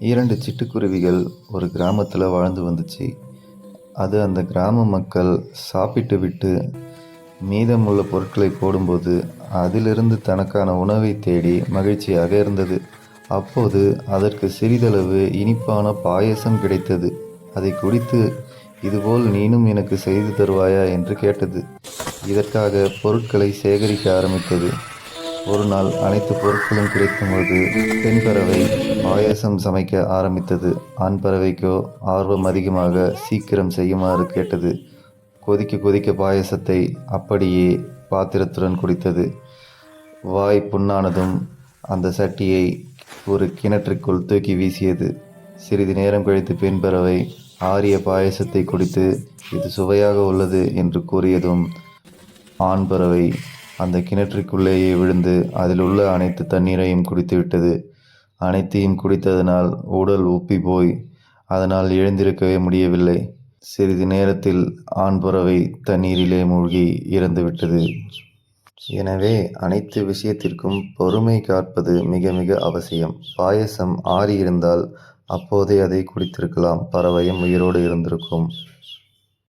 இரண்டு சிட்டுக்குருவிகள் ஒரு கிராமத்தில் வாழ்ந்து வந்துச்சு. அது அந்த கிராம மக்கள் சாப்பிட்டு விட்டு மீதமுள்ள பொருட்களை போடும்போது அதிலிருந்து தனக்கான உணவை தேடி மகிழ்ச்சியாக இருந்தது. அப்போது அதற்கு சிறிதளவு இனிப்பான பாயசம் கிடைத்தது. அதை குடித்து இதுபோல் நீனும் எனக்கு செய்து தருவாயா? என்று கேட்டது. இதற்காக பொருட்களை சேகரிக்க ஆரம்பித்தது. ஒரு நாள் அனைத்து பொருட்களும் கிடைக்கும்போது பெண் பறவை பாயாசம் சமைக்க ஆரம்பித்தது. ஆண் பறவைக்கோ ஆர்வம் அதிகமாக சீக்கிரம் செய்யுமாறு கேட்டது. கொதிக்க கொதிக்க பாயசத்தை அப்படியே பாத்திரத்துடன் குடித்தது. வாய் புண்ணானதும் அந்த சட்டியை ஒரு கிணற்றுக்குள் தூக்கி வீசியது. சிறிது நேரம் கழித்து பெண் பறவை ஆரிய பாயசத்தை குடித்து இது சுவையாக உள்ளது என்று கூறியதும் ஆண் பறவை அந்த கிணற்றுக்குள்ளேயே விழுந்து அதில் உள்ள அனைத்து தண்ணீரையும் குடித்துவிட்டது. அனைத்தையும் குடித்ததனால் உடல் உப்பி போய் அதனால் எழுந்திருக்கவே முடியவில்லை. சிறிது நேரத்தில் ஆண் பறவை தண்ணீரிலே மூழ்கி இறந்துவிட்டது. எனவே அனைத்து விஷயத்திற்கும் பொறுமை காப்பது மிக மிக அவசியம். பாயசம் ஆறியிருந்தால் அப்போதே அதை குடித்திருக்கலாம். பறவையும் உயிரோடு இருந்திருக்கும்.